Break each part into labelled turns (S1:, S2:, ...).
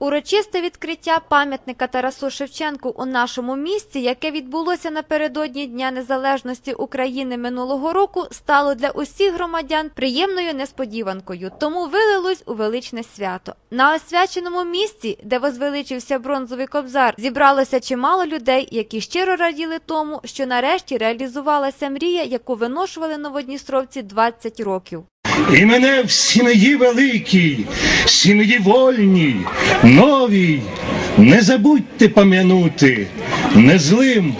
S1: Урочисте відкриття пам'ятника Тарасу Шевченку у нашому місті, яке відбулося напередодні Дня Незалежності України минулого року, стало для усіх громадян приємною несподіванкою, тому вилилось у величне свято. На освяченому місці, де возвеличився бронзовий кобзар, зібралося чимало людей, які щиро раділи тому, що нарешті реалізувалася мрія, яку виношували новодністровці 20 років.
S2: І мене в сім'ї великій, сім'ї вольній, новій, не забудьте пом'янути незлим,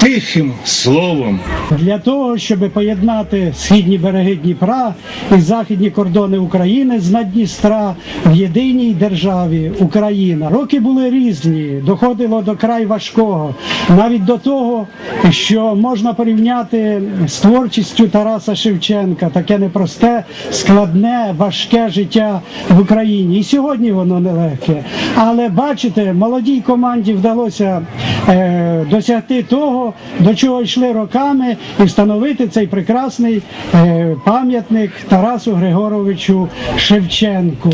S2: тихим словом.
S3: для того, щоб поєднати східні береги Дніпра і західні кордони України з Надністра в єдиній державі Україна. Роки були різні, доходило до край важкого, навіть до того, що можна порівняти з творчістю Тараса Шевченка, таке непросте, складне, важке життя в Україні. І сьогодні воно нелегке. Але бачите, молодій команді вдалося е, досягти того, до чого йшли роками, і встановити цей прекрасний е, пам'ятник Тарасу Григоровичу Шевченку.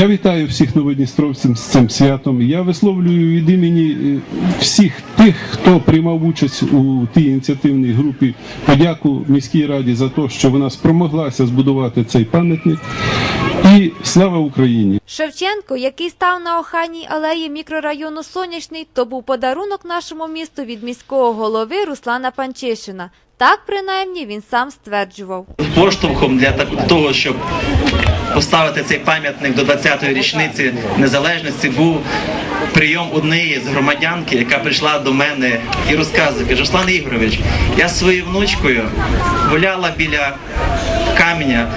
S4: Я вітаю всіх новодністровців з цим святом. Я висловлюю від імені е, всіх тих, хто приймав участь у тій ініціативній групі. Подяку міській раді за те, що вона спромоглася збудувати цей пам'ятник. І слава Україні!
S1: Шевченко, який став на охайній алеї мікрорайону Сонячний, то був подарунок нашому місту від міського голови Руслана Панчишина. Так, принаймні, він сам стверджував.
S5: поштовхом для того, щоб поставити цей пам'ятник до 20-ї річниці незалежності, був прийом однієї з громадянки, яка прийшла до мене і розказує, каже, Руслан Ігорович, я зі своєю внучкою гуляла біля каменя,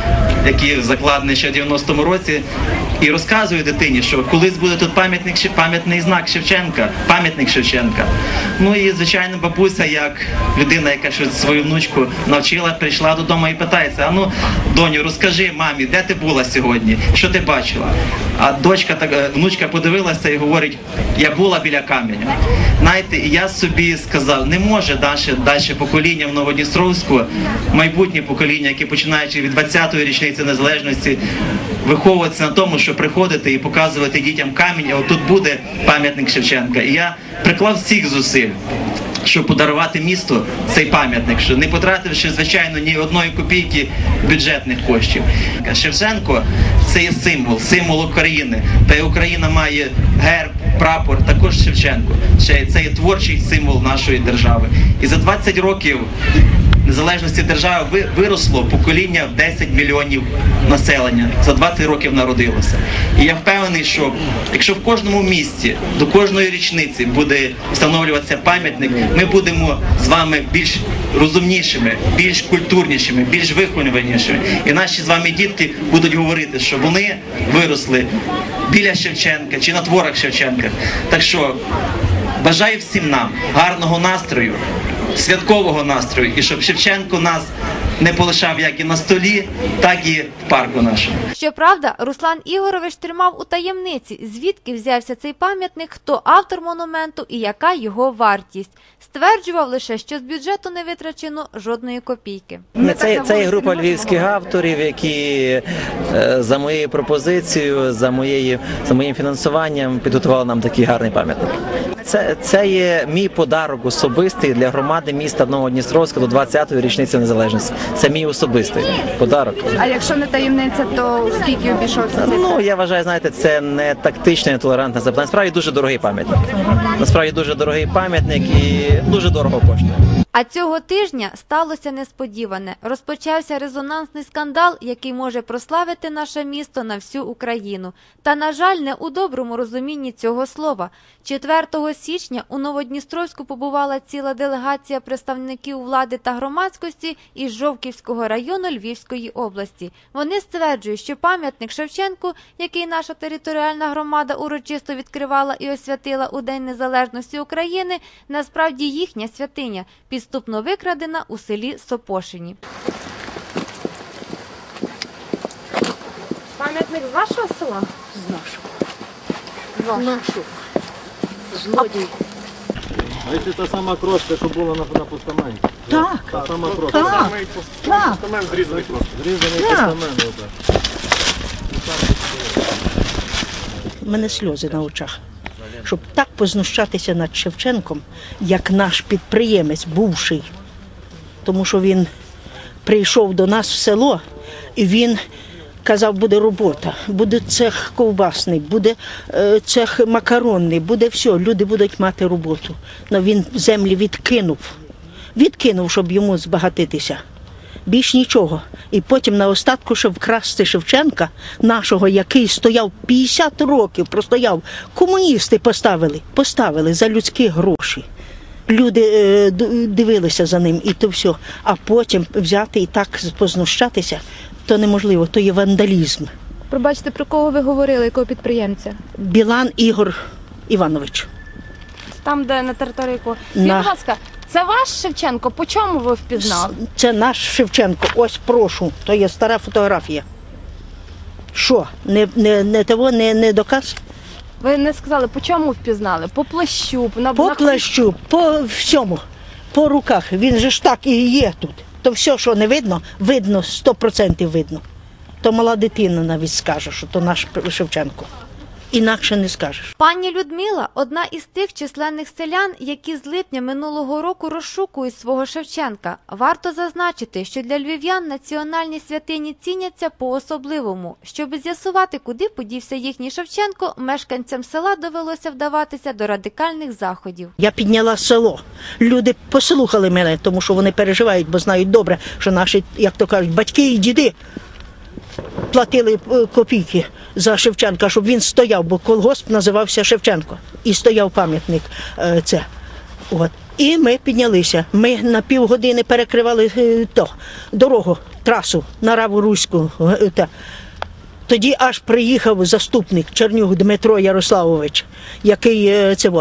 S5: який закладений ще в 90-му році. І розказую дитині, що колись буде тут пам'ятник пам'ятний знак Шевченка, пам'ятник Шевченка. Ну і звичайно, бабуся, як людина, яка щось свою внучку навчила, прийшла додому і питається: а ну, доню, розкажи мамі, де ти була сьогодні? Що ти бачила? А дочка так е, внучка подивилася і говорить: я була біля каменя. Знаєте, я собі сказав, не може далі, далі покоління в Новодністровську, майбутнє покоління, яке починаючи від 20-ї річниці незалежності, виховуватися на тому, що приходити і показувати дітям камінь, а отут буде пам'ятник Шевченка. І я приклав всіх зусиль. Щоб подарувати місту цей пам'ятник, що не потративши, звичайно, ні одної копійки бюджетних коштів. Шевченко це є символ, символ України. Та й Україна має герб, прапор, також Шевченко. Це є творчий символ нашої держави. І за 20 років незалежності держави виросло покоління в 10 мільйонів населення. За 20 років народилося. І я впевнений, що якщо в кожному місті до кожної річниці буде встановлюватися пам'ятник, ми будемо з вами більш розумнішими, більш культурнішими, більш вихованішими. І наші з вами дітки будуть говорити, що вони виросли біля Шевченка чи на творах Шевченка. Так що бажаю всім нам гарного настрою, святкового настрою, і щоб Шевченко нас не полишав як і на столі, так і в парку нашому.
S1: Щоправда, Руслан Ігорович тримав у таємниці, звідки взявся цей пам'ятник, хто автор монументу і яка його вартість. Стверджував лише, що з бюджету не витрачено жодної копійки.
S6: Це, це є група львівських авторів, які е, за моєю пропозицією, за моєю за моїм фінансуванням підготували нам такий гарний пам'ятник. Це, це є мій подарок особистий для громади міста Новодністровська до 20-ї річниці незалежності. Це мій особистий подарок.
S7: А якщо не таємниця, то скільки обійшовся?
S6: Ну я вважаю, знаєте, це не тактичне, не толерантне запитання. Справді дуже дорогий пам'ятник. Насправді дуже дорогий пам'ятник і дуже дорого коштує.
S1: А цього тижня сталося несподіване. Розпочався резонансний скандал, який може прославити наше місто на всю Україну. Та, на жаль, не у доброму розумінні цього слова. 4 січня у Новодністровську побувала ціла делегація представників влади та громадськості із Жовківського району Львівської області. Вони стверджують, що пам'ятник Шевченку, який наша територіальна громада урочисто відкривала і освятила у День Незалежності України, насправді їхня святиня, підступно викрадена у селі Сопошині.
S7: Пам'ятник з вашого села?
S8: з Це та сама крошка, що була на, на постаменті. Так. Та сама крошка. Так. Постамент зрізаний просто. Зрізаний постамент. отак.
S9: в мене сльози на очах. Щоб так познущатися над Шевченком, як наш підприємець, бувший. Тому що він прийшов до нас в село і він казав, буде робота, буде цех ковбасний, буде е, цех макаронний, буде все, люди будуть мати роботу. Но він землі відкинув, відкинув, щоб йому збагатитися. Більш нічого. І потім на остатку ще вкрасти Шевченка, нашого, який стояв 50 років, простояв. Комуністи поставили, поставили за людські гроші. Люди е, дивилися за ним і то все. А потім взяти і так познущатися, то неможливо, то є вандалізм.
S7: Пробачте, про кого ви говорили, якого підприємця?
S9: Білан Ігор Іванович.
S7: Там, де на території якого. Скажіть,
S9: На.
S7: будь ласка, це ваш Шевченко? По чому ви впізнали?
S9: Це наш Шевченко. Ось прошу, то є стара фотографія. Що, не, не, не того, не, не доказ?
S7: Ви не сказали, по чому впізнали? По плащу, на
S9: По плащу, по всьому, по руках. Він же ж так і є тут. То все, що не видно, видно, 100% видно. То мала дитина навіть скаже, що то наш Шевченко. Інакше не скажеш.
S1: Пані Людмила одна із тих численних селян, які з липня минулого року розшукують свого Шевченка. Варто зазначити, що для львів'ян національні святині ціняться по-особливому. Щоб з'ясувати, куди подівся їхній Шевченко, мешканцям села довелося вдаватися до радикальних заходів.
S9: Я підняла село. Люди послухали мене, тому що вони переживають, бо знають добре, що наші, як то кажуть, батьки і діди платили е, копійки за Шевченка, щоб він стояв, бо колгосп називався Шевченко. І стояв пам'ятник. е, Це. От. І ми піднялися. Ми на півгодини перекривали е, то, дорогу, трасу на Раву Руську. те. Тоді аж приїхав заступник Чернюк Дмитро Ярославович, який це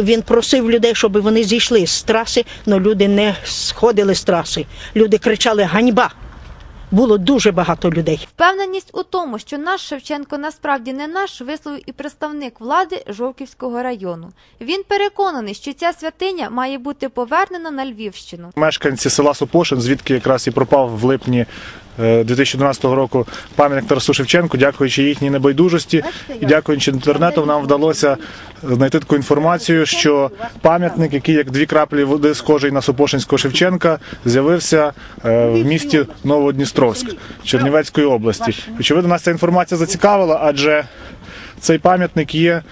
S9: він просив людей, щоб вони зійшли з траси, але люди не сходили з траси. Люди кричали Ганьба! Було дуже багато людей.
S1: Впевненість у тому, що наш Шевченко насправді не наш, висловив і представник влади Жовківського району. Він переконаний, що ця святиня має бути повернена на Львівщину.
S10: Мешканці села Сопошин, звідки якраз і пропав в липні е, 2012 року пам'ятник Тарасу Шевченку, дякуючи їхній небайдужості і дякуючи інтернету, нам вдалося знайти таку інформацію, що пам'ятник, який як дві краплі води схожий на Сопошинського Шевченка, з'явився е, в місті Новодністровськ Чернівецької області. Очевидно, нас ця інформація зацікавила, адже цей пам'ятник є е,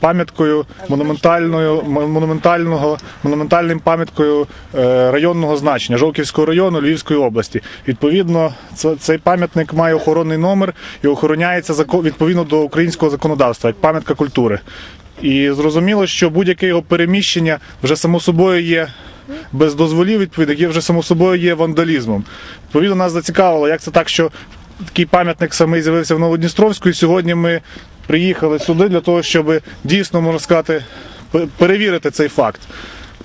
S10: пам'яткою монументальною монументального монументальним пам'яткою е, районного значення Жовківського району Львівської області. Відповідно, це- цей пам'ятник має охоронний номер і охороняється відповідно до українського законодавства як пам'ятка культури. І зрозуміло, що будь-яке його переміщення вже само собою є без дозволів, відповідно, є вже само собою є вандалізмом. Відповідно, нас зацікавило, як це так, що такий пам'ятник самий з'явився в Новодністровську, і сьогодні ми приїхали сюди для того, щоб дійсно, можна сказати, перевірити цей факт.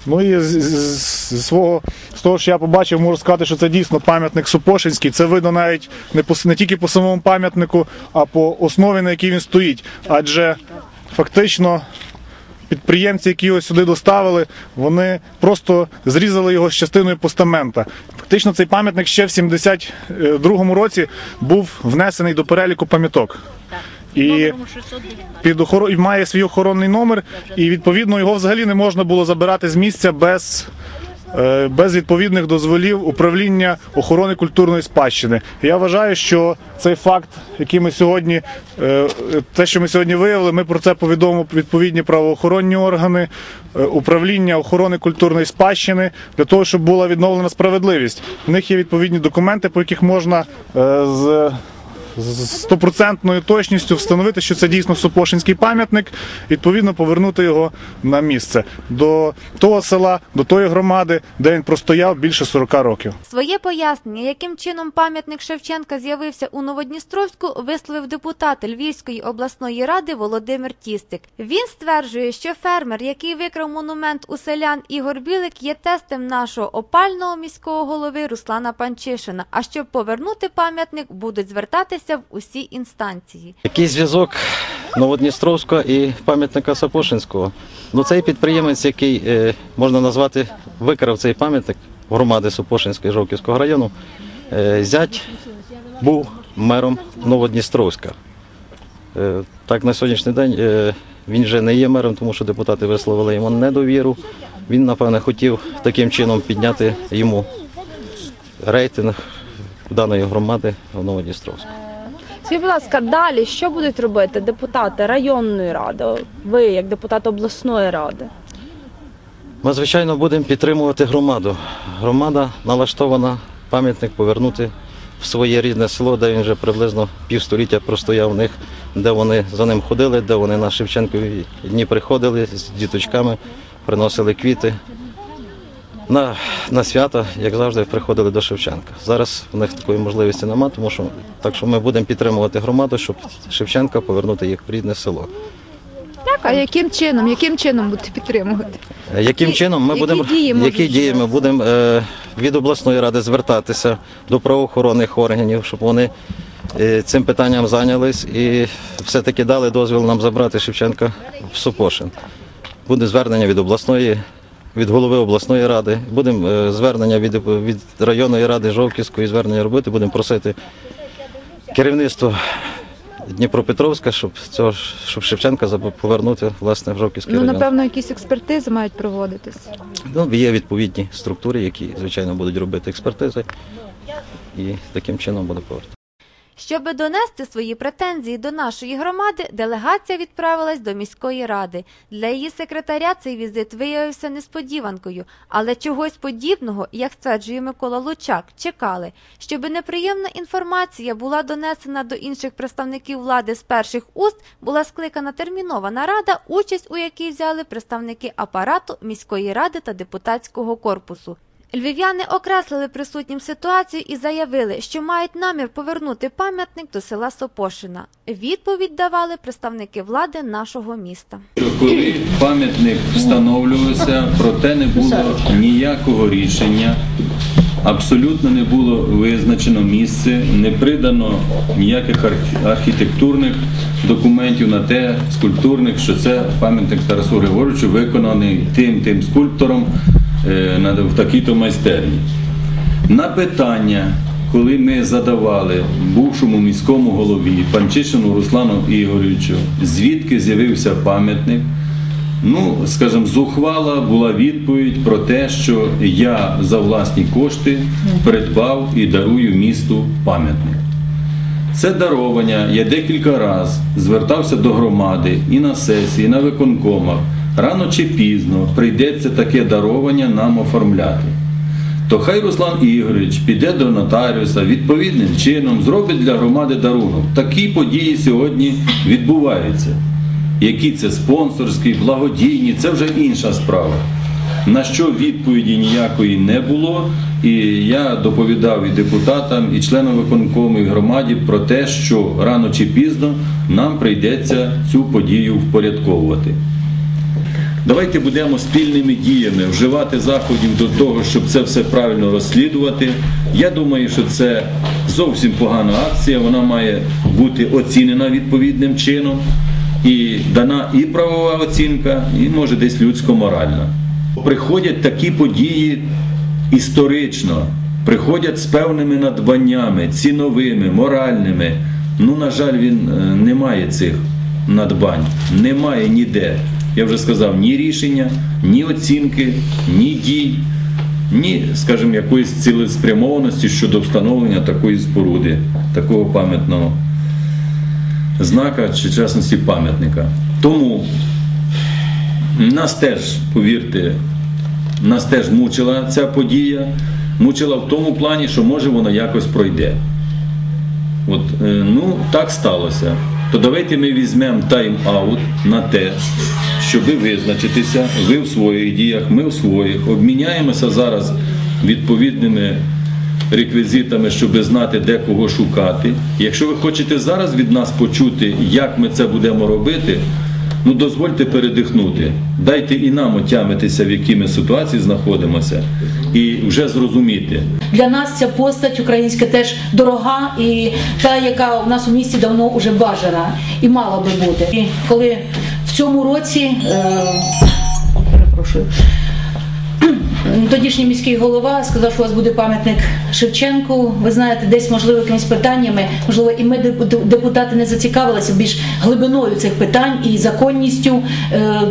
S10: Ну і з, з, з свого з того, що я побачив, можу сказати, що це дійсно пам'ятник Супошинський. Це видно навіть не по не тільки по самому пам'ятнику, а по основі, на якій він стоїть. Адже фактично підприємці, які його сюди доставили, вони просто зрізали його з частиною постамента. Фактично, цей пам'ятник ще в 72-му році був внесений до переліку пам'яток. І під охоро... і має свій охоронний номер, і відповідно його взагалі не можна було забирати з місця без. е, Без відповідних дозволів управління охорони культурної спадщини. Я вважаю, що цей факт, який ми сьогодні, е, те, що ми сьогодні виявили, ми про це повідомимо відповідні правоохоронні органи, е, управління охорони культурної спадщини для того, щоб була відновлена справедливість. В них є відповідні документи, по яких можна з з стопроцентною точністю встановити, що це дійсно Сопошинський пам'ятник, відповідно повернути його на місце до того села, до тої громади, де він простояв більше 40 років.
S1: Своє пояснення, яким чином пам'ятник Шевченка з'явився у Новодністровську, висловив депутат Львівської обласної ради Володимир Тістик. Він стверджує, що фермер, який викрав монумент у селян Ігор Білик, є тестем нашого опального міського голови Руслана Панчишина. А щоб повернути пам'ятник, будуть звертатися в усі інстанції.
S11: Який зв'язок Новодністровського і пам'ятника Сапошинського? Ну, цей підприємець, який е, можна назвати викрав цей пам'ятник громади Сапошинського і Жовківського району, е, зять був мером Новодністровська. Е, Так, на сьогоднішній день він вже не є мером, тому що депутати висловили йому недовіру. Він, напевне, хотів таким чином підняти йому рейтинг даної громади в Новодністровську.
S12: Скажіть, будь ласка, далі що будуть робити депутати районної ради? Ви як депутат обласної ради?
S11: Ми, звичайно, будемо підтримувати громаду. Громада налаштована пам'ятник повернути в своє рідне село, де він вже приблизно півстоліття простояв в них, де вони за ним ходили, де вони на Шевченкові дні приходили з діточками, приносили квіти. На, на свята, як завжди, приходили до Шевченка. Зараз в них такої можливості немає, тому що так що ми будемо підтримувати громаду, щоб Шевченка повернути їх в рідне село.
S7: Так, а яким чином? Яким чином будете підтримувати?
S11: Е, Яким чином ми
S7: які
S11: будемо
S7: дії
S11: які дії ми будемо е, від обласної ради звертатися до правоохоронних органів, щоб вони е, цим питанням зайнялись і все-таки дали дозвіл нам забрати Шевченка в Сопошин. Буде звернення від обласної, від голови обласної ради, будемо е, звернення від, від районної ради Жовківської звернення робити, будемо просити керівництво Дніпропетровська, щоб цього щоб Шевченка повернути власне в Жовківський
S7: Ну,
S11: район.
S7: напевно, якісь експертизи мають проводитись.
S11: Ну, є відповідні структури, які, звичайно, будуть робити експертизи, і таким чином буде повернути.
S1: Щоби донести свої претензії до нашої громади, делегація відправилась до міської ради. Для її секретаря цей візит виявився несподіванкою, але чогось подібного, як стверджує Микола Лучак, чекали. Щоби неприємна інформація була донесена до інших представників влади з перших уст, була скликана термінова нарада, участь у якій взяли представники апарату міської ради та депутатського корпусу. Львів'яни окреслили присутнім ситуацію і заявили, що мають намір повернути пам'ятник до села Сопошина. Відповідь давали представники влади нашого міста.
S13: Коли пам'ятник встановлювався, проте не було ніякого рішення, абсолютно не було визначено місце, не придано ніяких арх- архітектурних документів на те, скульптурних, що це пам'ятник Тарасу Григоровичу, виконаний тим тим скульптором в такій-то майстерні. На питання, коли ми задавали бувшому міському голові Панчишину Руслану Ігоровичу, звідки з'явився пам'ятник, ну, скажімо, зухвала була відповідь про те, що я за власні кошти придбав і дарую місту пам'ятник. Це даровання я декілька разів звертався до громади і на сесії, і на виконкомах. Рано чи пізно прийдеться таке даровання нам оформляти. То хай Руслан Ігорович піде до нотаріуса відповідним чином, зробить для громади дарунок. Такі події сьогодні відбуваються. Які це спонсорські, благодійні, це вже інша справа. На що відповіді ніякої не було, і я доповідав і депутатам, і членам виконкому, і громаді про те, що рано чи пізно нам прийдеться цю подію впорядковувати. Давайте будемо спільними діями вживати заходів до того, щоб це все правильно розслідувати. Я думаю, що це зовсім погана акція. Вона має бути оцінена відповідним чином і дана і правова оцінка, і може десь людсько-моральна. Приходять такі події історично, приходять з певними надбаннями, ціновими, моральними. Ну, на жаль, він е, не має цих надбань, немає ніде. Я вже сказав, ні рішення, ні оцінки, ні дій, ні, скажімо, якоїсь цілеспрямованості щодо встановлення такої споруди, такого пам'ятного знака чи в частності пам'ятника. Тому нас теж, повірте, нас теж мучила ця подія, мучила в тому плані, що може воно якось пройде. От, е, ну, так сталося. То давайте ми візьмемо тайм-аут на те, щоб визначитися, ви в своїх діях, ми в своїх, обміняємося зараз відповідними реквізитами, щоб знати, де кого шукати. Якщо ви хочете зараз від нас почути, як ми це будемо робити, ну дозвольте передихнути. Дайте і нам отямитися, в якій ми ситуації знаходимося, і вже зрозуміти.
S14: Для нас ця постать українська теж дорога і та, яка в нас у місті давно вже бажана і мала би бути. І коли в цьому році, е, перепрошую, Тодішній міський голова сказав, що у вас буде пам'ятник Шевченку. Ви знаєте, десь можливо якимись питаннями, можливо, і ми депу- депутати не зацікавилися більш глибиною цих питань і законністю е,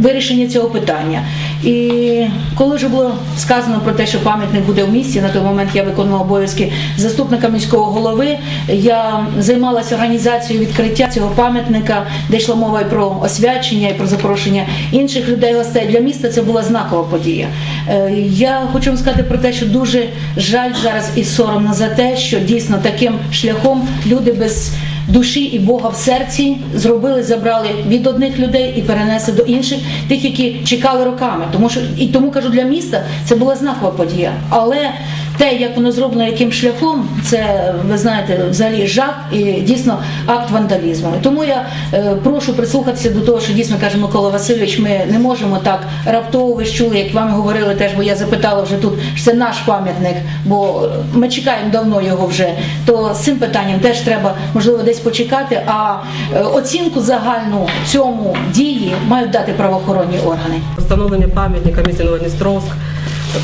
S14: вирішення цього питання. І коли вже було сказано про те, що пам'ятник буде в місті, на той момент я виконувала обов'язки заступника міського голови. Я займалася організацією відкриття цього пам'ятника, де йшла мова і про освячення, і про запрошення інших людей гостей. Для міста це була знакова подія. Е, Я хочу вам сказати про те, що дуже жаль зараз і соромно за те, що дійсно таким шляхом люди без душі і Бога в серці зробили, забрали від одних людей і перенесли до інших, тих, які чекали роками. Тому що і тому кажу, для міста це була знакова подія. Але те, як воно зроблено, яким шляхом, це ви знаєте, взагалі жах і дійсно акт вандалізму. Тому я е, прошу прислухатися до того, що дійсно каже Микола Васильович, ми не можемо так раптово ви чули, як вам говорили теж, бо я запитала вже тут, що це наш пам'ятник, бо ми чекаємо давно його вже. То з цим питанням теж треба можливо десь почекати. А е, оцінку загальну цьому дії мають дати правоохоронні органи.
S15: Встановлення пам'ятника місті Новодністровськ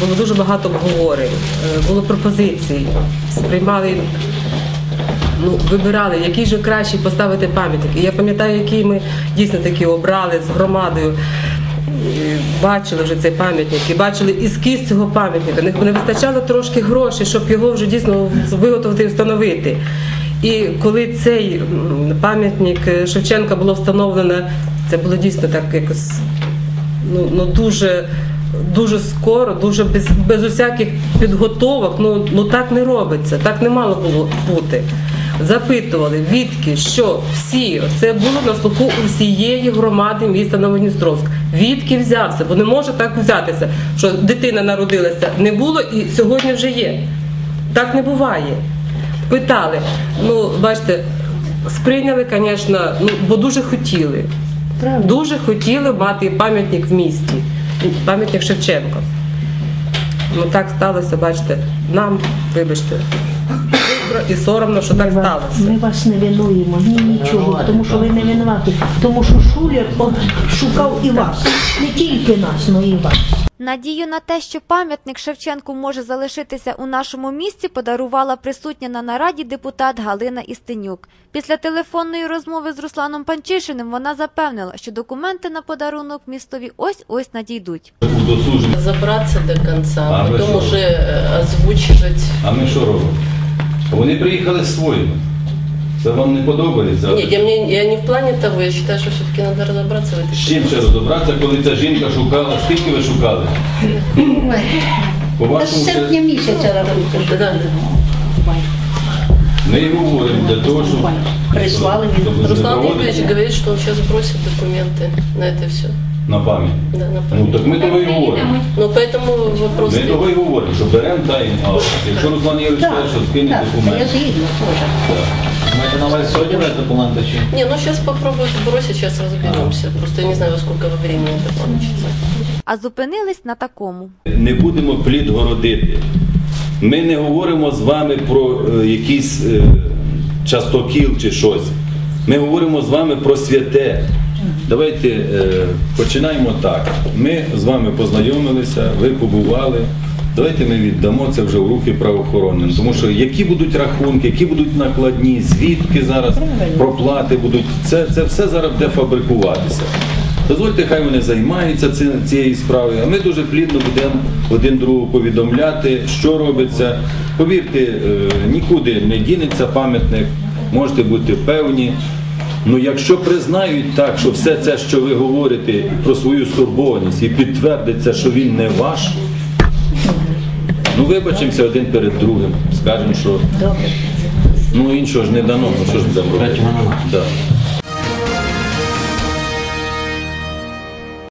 S15: було дуже багато обговорень, е, було пропозицій, сприймали, ну, вибирали, який же краще поставити пам'ятник. І я пам'ятаю, який ми дійсно таки обрали з громадою. Бачили вже цей пам'ятник і бачили ескіз цього пам'ятника. Не- Не вистачало трошки грошей, щоб його вже дійсно виготовити і встановити. І коли цей пам'ятник е, Шевченка було встановлено, це було дійсно так якось ну, ну дуже, дуже скоро, дуже без, без усяких підготовок. Ну, ну так не робиться, так не мало було бути. Запитували, відки, що всі, це було на слуху усієї громади міста Новодністровськ. Відки взявся, бо не може так взятися, що дитина народилася, не було і сьогодні вже є. Так не буває. Питали. Ну, бачите, сприйняли, звісно, ну, бо дуже хотіли. Дуже хотіли мати пам'ятник в місті, пам'ятник Шевченка. Ну так сталося, бачите, нам, вибачте, і соромно, що так сталося.
S9: Ми вас не винуємо, ні нічого, тому що ви не винуваті. Тому що Шулер шукав і вас, не тільки нас, але і вас.
S1: Надію на те, що пам'ятник Шевченку може залишитися у нашому місті, подарувала присутня на нараді депутат Галина Істенюк. Після телефонної розмови з Русланом Панчишиним вона запевнила, що документи на подарунок містові ось-ось надійдуть.
S16: Забраться до потом
S13: что?
S16: уже э, озвучивать.
S13: А ми що робимо? Вони приїхали своїми. Це вам не подобається?
S16: Нет, я, мне, я не в плане того, я считаю, что все-таки надо разобраться в этой
S13: З чим ще розібратися, коли ця жінка шукала? Скільки ви шукали? По вашому це-
S9: місяця робити.
S16: Да,
S13: ми і говоримо для того, щоб
S9: Прислали
S13: щоб не
S16: Руслан
S13: проводити
S16: Игоревич говорит, что он сейчас бросит документы на это все.
S13: на пам'ять.
S16: Да, на
S13: Ну так ми того і говоримо.
S16: Ну, поэтому вопрос...
S13: Ми того і говоримо, що беремо та й а якщо Руслан Ігорович каже, що скине документи.
S9: згідна теж.
S11: Маєте на увазі сьогодні брати документи чи?
S16: Не, ну сейчас попробую сбросить, сейчас разберемся. Просто я не знаю, во сколько времени это получится.
S1: А зупинились на такому.
S13: Не будемо плід городити. Ми не говоримо з вами про е, якийсь е, частокіл чи щось. Ми говоримо з вами про святе. Давайте е, починаємо так. Ми з вами познайомилися, ви побували. Давайте ми віддамо це вже в руки правоохоронним. Тому що які будуть рахунки, які будуть накладні, звідки зараз проплати будуть, це, це все зараз буде фабрикуватися. Дозвольте, хай вони займаються цією справою, а ми дуже плідно будемо один другого повідомляти, що робиться. Повірте, е, нікуди не дінеться пам'ятник, можете бути певні. Ну якщо признають так, що все це, що ви говорите про свою стурбованість і підтвердиться, що він не ваш, ну вибачимося один перед другим, скажемо, що ну іншого ж не дано, ну що ж будемо робити. Да.